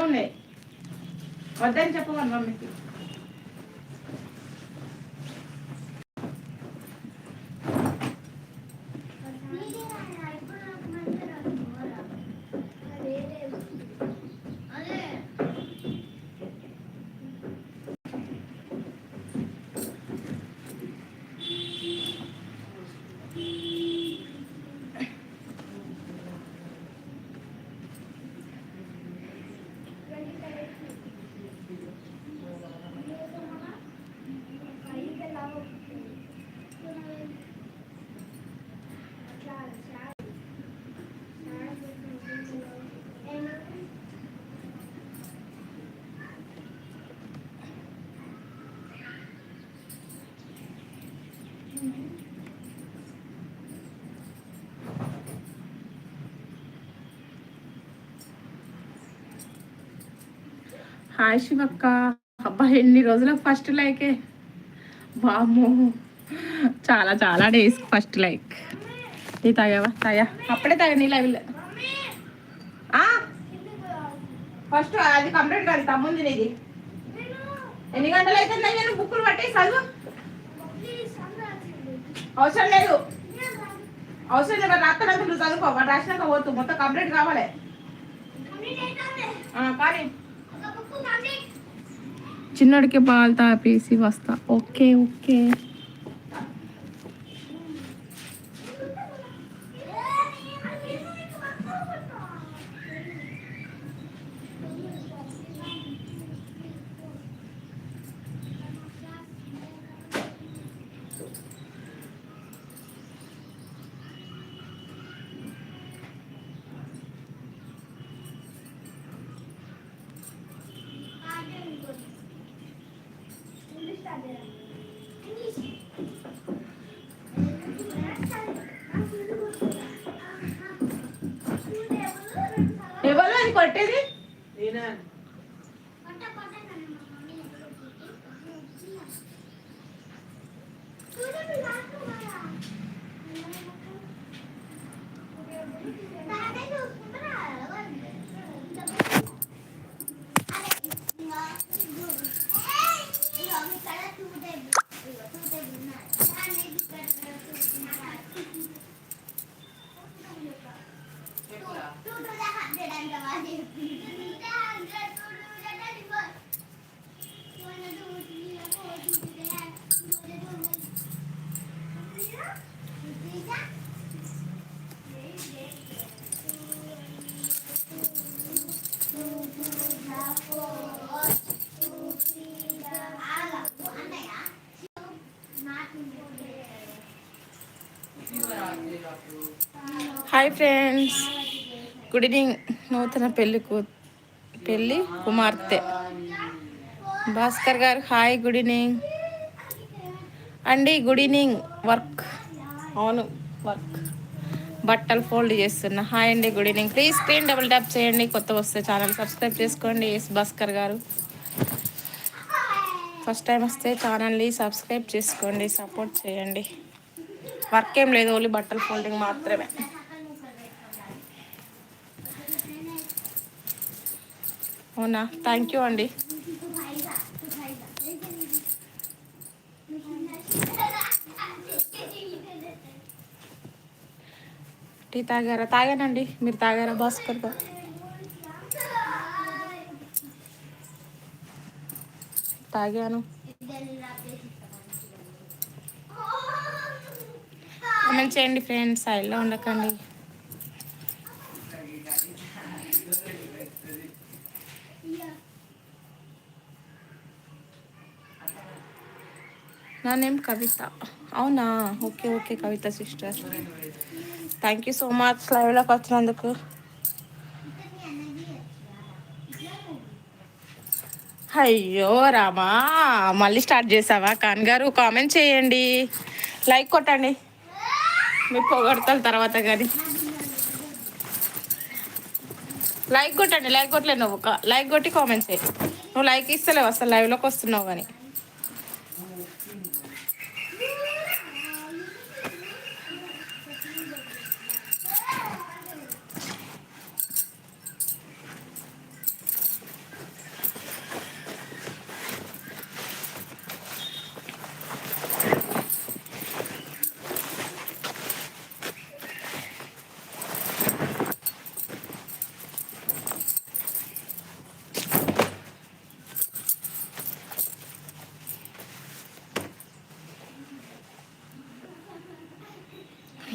ఉన్నాయి? వద్దని చెప్పవాలి మమ్మీకి? హాయ్ శివక్క అబ్బా ఎన్ని రోజులకు ఫస్ట్ లైకే? బామ్మో చాలా చాలా డేస్ ఫస్ట్ లైక్. నీ తాగావా? తాగా. అప్పుడే తాగా నీ లైవ్ ఫస్ట్ అది కంప్లీట్ కాదు తమ్ముంది నీది. ఎన్ని గంటలు అయితే నేను బుక్కులు పట్టి చదువు? అవసరం లేదు. అవసరం లేదు రాత్రి నువ్వు చదువుకో వాడు రాసినాక పోతు మొత్తం కంప్లీట్ కావాలి. కానీ చిన్నడికి పాలు తాపేసి వస్తా. Okay okay. ఎవరు అది హాయ్ ఫ్రెండ్స్ గుడ్ ఈవినింగ్ నూతన పెళ్ళి కూ పెళ్ళి కుమార్తె. Bhaskar garu hi good evening అండి గుడ్ ఈవినింగ్ వర్క్ అవును వర్క్ బట్టలు ఫోల్డ్ చేస్తున్నా. హాయ్ అండి good evening please screen double tap చేయండి. కొత్త వస్తే ఛానల్ సబ్స్క్రైబ్ చేసుకోండి. Yes Bhaskar garu. First time వస్తే ఛానల్ని సబ్స్క్రైబ్ చేసుకోండి. సపోర్ట్ చేయండి. వర్క్ ఏం లేదు ఓన్లీ బట్టల ఫోల్డింగ్ మాత్రమే. అవునా? థ్యాంక్ యూ అండి. టీ తాగారా? తాగానండి. మీరు తాగారా? భాస్కర్ గారు తాగాను. కామెంట్ చేయండి ఫ్రెండ్స్. సైడ్లో ఉండకండి. నా నేమ్ కవిత. అవునా? Okay okay Kavitha sister. Thank you so much లైవ్లోకి వచ్చినందుకు అయ్యో రామా మళ్ళీ స్టార్ట్ చేసావా? ఖాన్ గారు కామెంట్ చేయండి. లైక్ కొట్టండి. మీ పొగడతారు తర్వాత కానీ. లైక్ కొట్టండి లైక్ కొట్టలే నువ్వు. లైక్ కొట్టి కామెంట్ చేయి. నువ్వు లైక్ ఇస్తలేవు అసలు లైవ్లోకి వస్తున్నావు కానీ.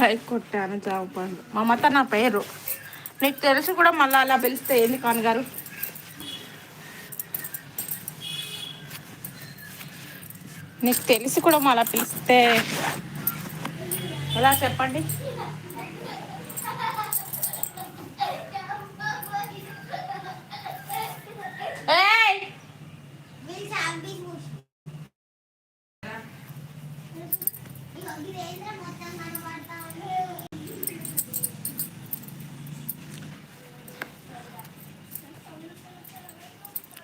లైక్ కొట్టాను జామ పండు మమత నా పేరు. నీకు తెలిసి కూడా మళ్ళీ అలా పిలిస్తే ఏంది కానుగారు? నీకు తెలిసి కూడా మళ్ళీ పిలిస్తే. ఎలా చెప్పండి?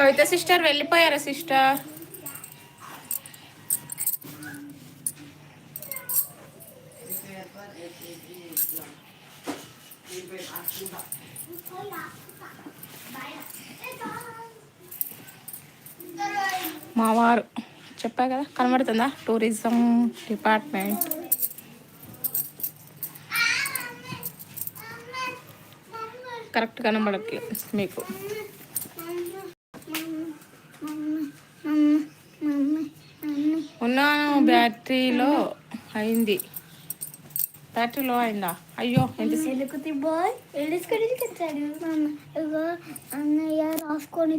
కవిత సిస్టర్ వెళ్ళిపోయారా సిస్టర్? మా వారు చెప్పా కదా కనబడుతుందా? Tourism department. కరెక్ట్ కనబడట్లేదు మీకు. ఉన్నాను బ్యాటరీలో అయింది. బ్యాటరీలో అయిందా? అయ్యో. ఎందుకు బాయ్? ఎందుకు అన్నయ్య రాసుకొని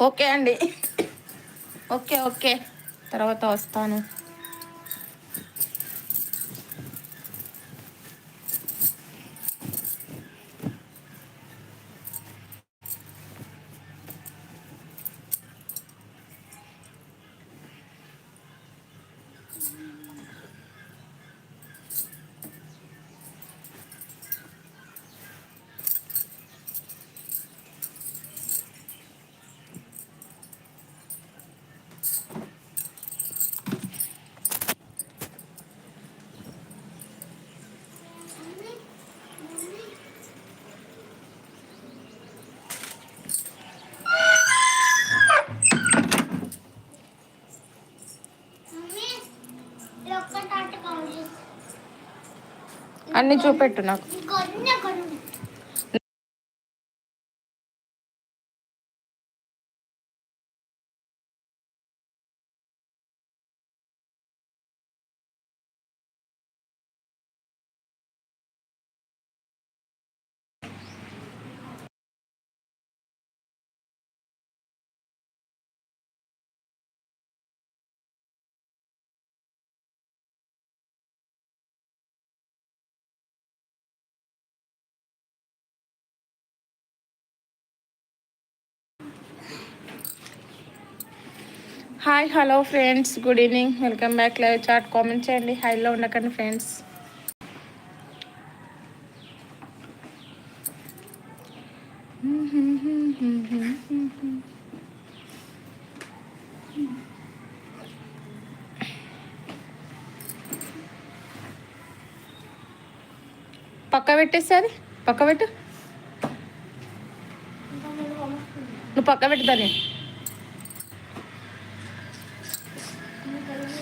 ఓకే అండి. Okay okay. తర్వాత వస్తాను. అన్ని చూపెట్టు నాకు. Hi hello friends good evening welcome back live chat comment చేయండి. హైలో ఉండకండి ఫ్రెండ్స్ పక్క పెట్టేసారి పక్క పెట్టు. నువ్వు పక్క పెట్టు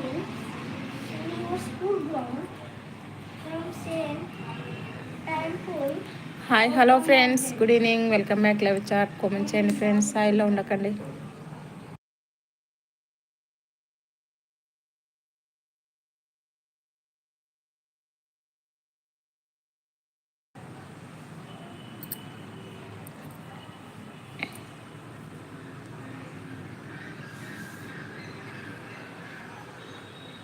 soil in your school ground from same time pole hi hello friends good evening welcome back live chat comment చేయండి ఫ్రెండ్స్ హాయిలో ఉండకండి.